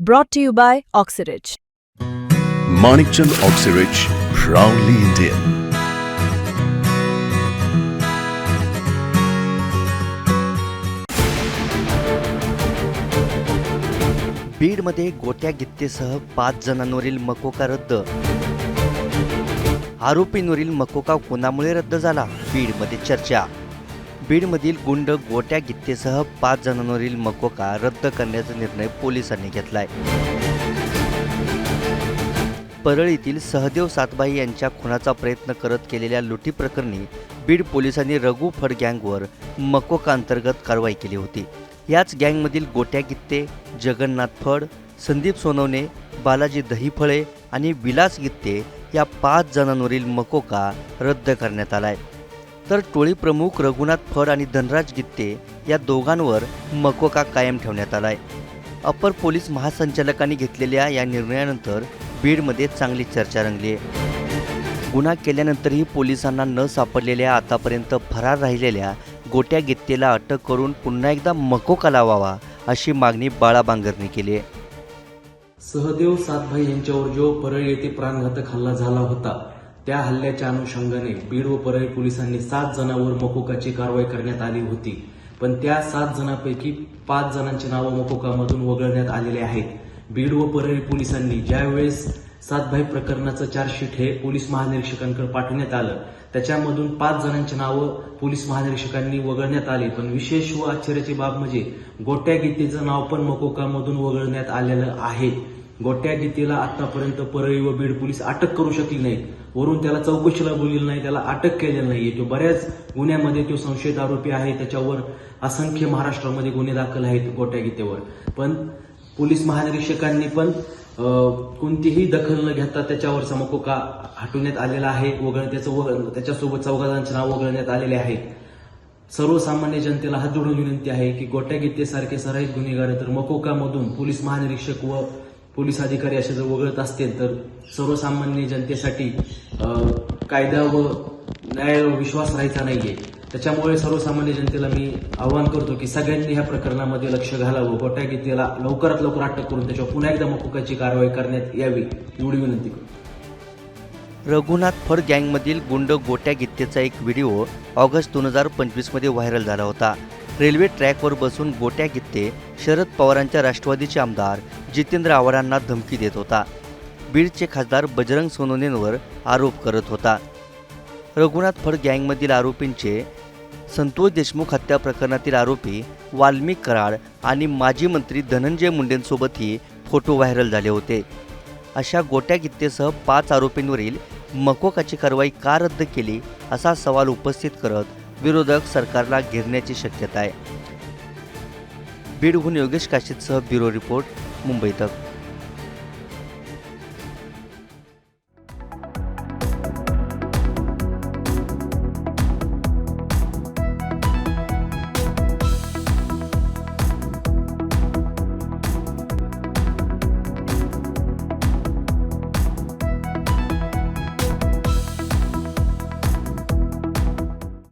Brought to you by Oxyridge. Manikchand Oxyrich, proudly Indian. बीडमध्ये गोट्या गित्तेसह पाच जणांवरील मकोका रद्द आरोपींवरील मकोका कोणामुळे रद्द झाला बीडमध्ये चर्चा बीडमधील गुंड गोट्या गित्तेसह पाच जणांवरील मकोका रद्द करण्याचा निर्णय पोलिसांनी घेतलाय. परळीतील सहदेव सातबाई यांच्या खुनाचा प्रयत्न करत केलेल्या लुटीप्रकरणी बीड पोलिसांनी रघु फड गँगवर मकोका अंतर्गत कारवाई केली होती. याच गँगमधील गोट्या गित्ते जगन्नाथ फड संदीप सोनवणे बालाजी दहीफळे आणि विलास गित्ते या पाच जणांवरील मकोका रद्द करण्यात आला आहे तर टोळी प्रमुख रघुनाथ फड आणि धनराज गित्ते या दोघांवर मकोका कायम ठेवण्यात आलाय. अपर पोलीस महासंचालकांनी घेतलेल्या या निर्णयानंतर बीडमध्ये चांगली चर्चा रंगली आहे. गुन्हा केल्यानंतरही पोलिसांना न सापडलेल्या आतापर्यंत फरार राहिलेल्या गोट्या गित्तेला अटक करून पुन्हा एकदा मकोका लावावा अशी मागणी बाळा बांगरने केली आहे. सहदेव सातभाई यांच्यावर जो परळ येथे प्राणघातक हल्ला झाला होता त्या हल्ल्याच्या अनुषंगाने बीड व परळी पोलिसांनी सात जणांवर मकोकाची कारवाई करण्यात आली होती. पण त्या सात जणांपैकी पाच जणांची नावं मकोकामधून वगळण्यात आलेले आहेत. बीड व परळी पोलिसांनी ज्यावेळेस सातभाई प्रकरणाचं चार्जशीट हे पोलीस महानिरीक्षकांकडे पाठवण्यात आलं त्याच्यामधून पाच जणांची नावं पोलीस महानिरीक्षकांनी वगळण्यात आली. पण विशेष व आश्चर्याची बाब म्हणजे गोट्या गीतेचं नाव पण मकोकामधून वगळण्यात आलेलं आहे. गोट्या गीतेला आतापर्यंत परळी व बीड पोलीस अटक करू शकली नाही वरून त्याला चौकशीला बोललेलं नाही त्याला अटक केलेलं नाहीये. तो बऱ्याच गुन्ह्यामध्ये तो संशयित आरोपी आहे. त्याच्यावर असंख्य महाराष्ट्रामध्ये गुन्हे दाखल आहेत गोट्या गीतेवर पण पोलीस महानिरीक्षकांनी पण कोणतीही दखल न घेता त्याच्यावरचा मकोका हटवण्यात आलेला आहे. वगळ त्याचं वग- त्याच्यासोबत चौघांचे नाव वगळण्यात आलेले आहेत सर्वसामान्य जनतेला हात जोडून विनंती आहे की गोट्या गीतेसारखे सराईत गुन्हेगार तर मकोकामधून पोलीस महानिरीक्षक व पोलीस अधिकारी असे जर वगळत असतील तर सर्वसामान्य जनतेसाठी कायदा व न्यायावर विश्वास राहायचा नाहीये. त्याच्यामुळे सर्वसामान्य जनतेला मी आवाहन करतो की सगळ्यांनी ह्या प्रकरणामध्ये लक्ष घालावं. गोट्या गीतेला लवकरात लवकर अटक करून त्याच्यावर पुन्हा एकदा मकोकाची कारवाई करण्यात यावी एवढी विनंती करतो. रघुनाथ फड गँगमधील गुंड गोट्या गित्तेचा एक व्हिडिओ ऑगस्ट दोन हजार पंचवीसमध्ये व्हायरल झाला होता. रेल्वे ट्रॅकवर बसून गोट्या गित्ते शरद पवारांच्या राष्ट्रवादीचे आमदार जितेंद्र आव्हाडांना धमकी देत होता. बीडचे खासदार बजरंग सोनोनेंवर आरोप करत होता. रघुनाथ फड गँगमधील आरोपींचे संतोष देशमुख हत्या प्रकरणातील आरोपी वाल्मिक कराड आणि माजी मंत्री धनंजय मुंडेंसोबतही फोटो व्हायरल झाले होते. अशा गोट्या गित्तेसह पाच आरोपींवरील मकोकाची कारवाई का रद्द केली असा सवाल उपस्थित करत विरोधक सरकारला घेरण्याची शक्यता आहे. बीडहून योगेश काशीतसह ब्युरो रिपोर्ट. मुंबई तक